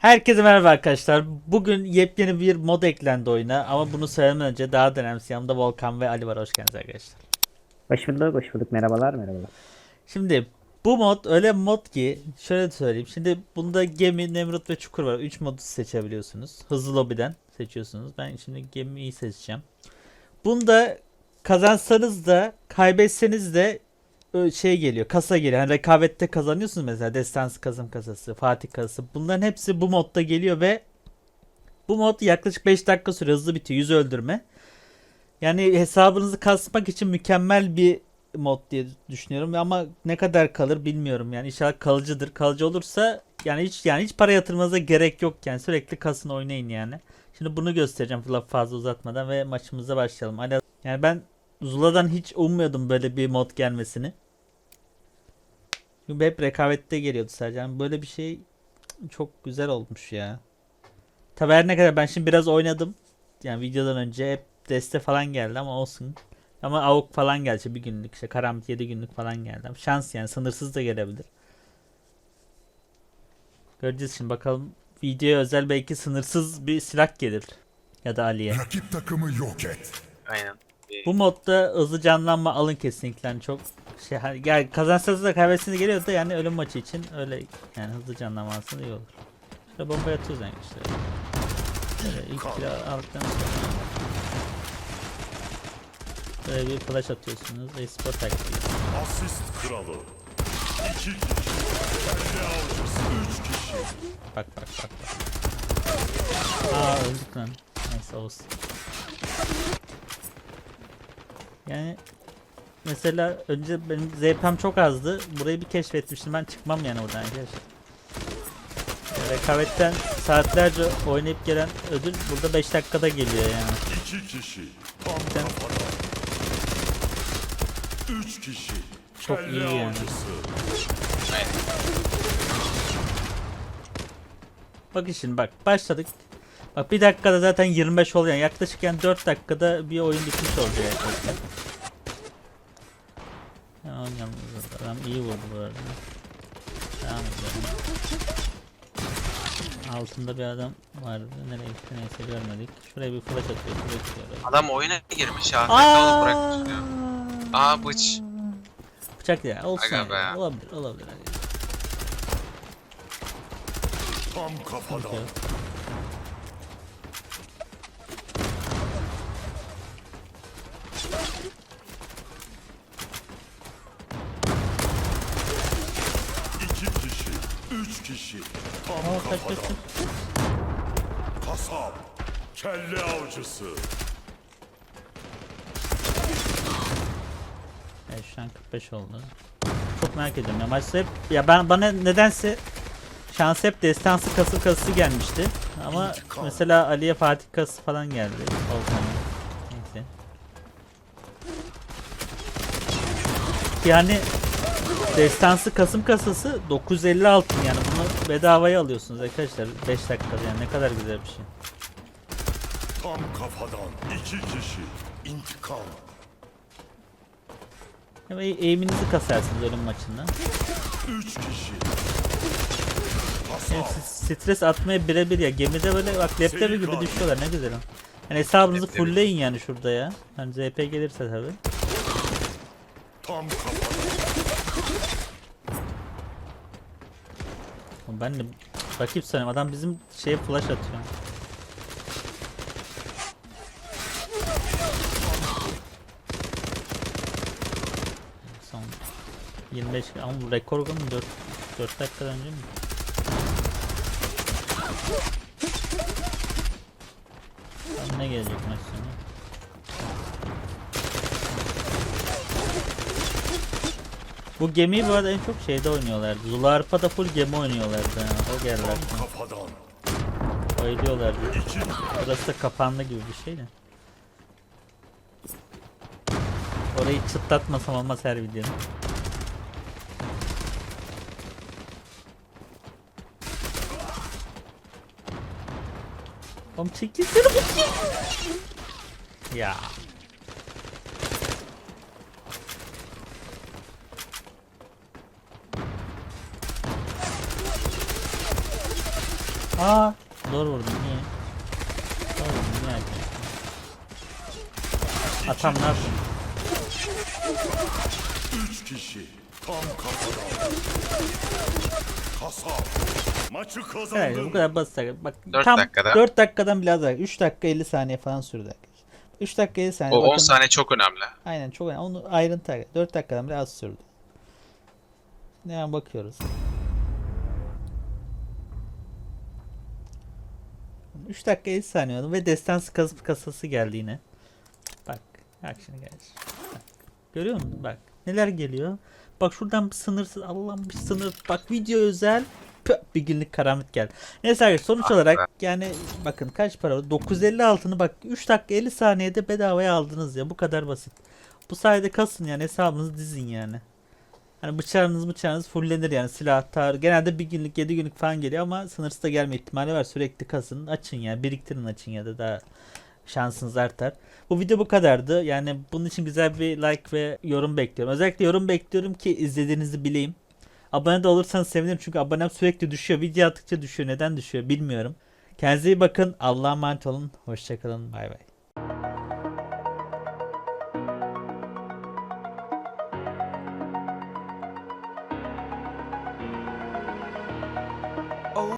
Herkese merhaba arkadaşlar. Bugün yepyeni bir mod eklendi oyuna ama bunu söylemeden önce daha da önemlisi yanımda Volkan ve Ali var. Hoş geldiniz arkadaşlar. Hoş bulduk, hoş bulduk. Merhabalar, merhabalar. Şimdi bu mod öyle mod ki şöyle söyleyeyim. Şimdi bunda gemi, Nemrut ve Çukur var. 3 modu seçebiliyorsunuz. Hızlı lobiden seçiyorsunuz. Ben şimdi gemiyi seçeceğim. Bunda kazansanız da kaybetseniz de şey geliyor kasa geliyor. Yani rekabette kazanıyorsunuz mesela destansı kazım kasası, Fatih kasası. Bunların hepsi bu modda geliyor ve bu mod yaklaşık 5 dakika sürüyor. Hızlı bitiyor. 100 öldürme. Yani hesabınızı kasmak için mükemmel bir mod diye düşünüyorum ama ne kadar kalır bilmiyorum. Yani inşallah kalıcıdır. Kalıcı olursa yani hiç yani hiç para yatırmanıza gerek yok yani sürekli kasın oynayın yani. Şimdi bunu göstereceğim fazla uzatmadan ve maçımıza başlayalım. Hani yani ben Zula'dan hiç ummuyordum böyle bir mod gelmesini. Çünkü hep rekabette geliyordu sadece. Yani böyle bir şey çok güzel olmuş ya. Tabi her ne kadar ben şimdi biraz oynadım. Yani videodan önce hep deste falan geldi ama olsun. Ama avuk falan geldi bir günlük işte karamit 7 günlük falan geldi. Ama Şans yani sınırsız da gelebilir. Göreceğiz şimdi bakalım videoya özel belki sınırsız bir silah gelir. Ya da Ali'ye. Rakip takımı yok et. Aynen. Bu modda hızlı canlanma alın kesinlikle yani çok şey yani kazansanız da kaybetseniz de geliyor da yani ölüm maçı için öyle yani hızlı canlanma alsanız iyi olur. Şöyle bomba atıyoruz yani işte. Şöyle ilk kilo aldıktan sonra Böyle bir flash atıyorsunuz. E-spor taktiği. Asist kralı. İki kişi. Kelle avcısı. Üç kişi. Bak bak bak bak. Aa öldük lan. Neyse olsun. Yani mesela önce benim ZP'm çok azdı. Burayı bir keşfetmiştim. Ben çıkmam yani oradan arkadaşlar. Yani Rekabetten saatlerce oynayıp gelen ödül burada 5 dakikada geliyor yani. İki kişi. Tam Sen- kafadan. Üç kişi. Çok Kelle iyi yani. Bakın şimdi bak başladık. Bak bir dakikada zaten 25 oluyor. Yaklaşık yani 4 dakikada bir oyun bitmiş olacak yaklaşık. Burada. Adam iyi vurdu bu arada. Devam edelim. Altında bir adam vardı. Nereye gitti neyse görmedik. Şuraya bir flash atıyor. Şuraya çıkıyor. Adam oyuna girmiş bırakmış ya. Aa, bıç. Bıçak ya olsun. Aga be. Olabilir olabilir. Aga. Tam kafadan. Yok. İki kişi. Üç kişi. Tam Aa, kafadan. Kasap. Kelle avcısı. Evet şu an 45 oldu. Çok merak ediyorum ya maçta hep ya ben bana nedense şans hep destansı kası kası gelmişti. Ama İntikam. mesela Ali'ye Fatih kası falan geldi. Volkan'a. Neyse. Yani destansı Kasım kasası 950 altın yani bunu bedavaya alıyorsunuz arkadaşlar 5 dakikada yani ne kadar güzel bir şey. Tam kafadan. İki kişi. İntikam. E- eğiminizi kasarsınız ölüm maçında. Üç kişi. Yani stres atmaya birebir ya. Gemide böyle bak laptopu gibi düşüyorlar ne güzel. ama. Yani hesabınızı fullleyin yani şurada ya. Hani ZP gelirse tabi. Tam kafadan. Ben de rakip sanıyorum. Adam bizim şeye flash atıyor. Son 25 ama bu rekor mu 4 4 dakika önce mi? Ne gelecek maç sonu? Bu gemiyi bu arada en çok şeyde oynuyorlardı. Zula Arpa'da full gemi oynuyorlardı. Ha. O geldi Tam aklıma. kafadan. Bayılıyorlardı. Burası da kapanlı gibi bir şey de. Orayı çıtlatmasam olmaz her videonun. Oğlum çekilsene bakayım. Ya. Aa, zor vurdum niye? Zor vurdum niye? Atam ne yapayım? Üç kişi. Tam. Kasap. Maçı Evet, kazandın. bu kadar basit. arkadaşlar. Bak Dört tam dakikada. 4 dakikadan biraz daha. 3 dakika 50 saniye falan sürdü arkadaşlar. 3 dakika 50 saniye. O 10 bakın- saniye çok önemli. Aynen çok önemli. Onu ayrıntı. 4 dakikadan bile az sürdü. Hemen bakıyoruz. 3 dakika 50 saniye oldu ve destansı kasıp kasası geldi yine. Bak. Bak şimdi. Bak. Görüyor musun? Bak. Neler geliyor? Bak şuradan bir sınırsız Allah'ım bir sınır. Bak video özel. Püh, bir günlük karamit geldi. Neyse arkadaşlar sonuç Ah olarak yani bakın kaç para var? 950 altını bak 3 dakika 50 saniyede bedavaya aldınız ya. Bu kadar basit. Bu sayede kasın yani hesabınızı dizin yani. Hani bıçağınız bıçağınız fullenir yani silah tar. Genelde bir günlük 7 günlük falan geliyor ama sınırsız da gelme ihtimali var. Sürekli kasın açın yani biriktirin açın ya da daha şansınız artar. Bu video bu kadardı. Yani bunun için güzel bir like ve yorum bekliyorum. Özellikle yorum bekliyorum ki izlediğinizi bileyim. Abone de olursanız sevinirim çünkü abonem sürekli düşüyor. Video attıkça düşüyor. Neden düşüyor bilmiyorum. Kendinize iyi bakın. Allah'a emanet olun. Hoşçakalın. Bay bay.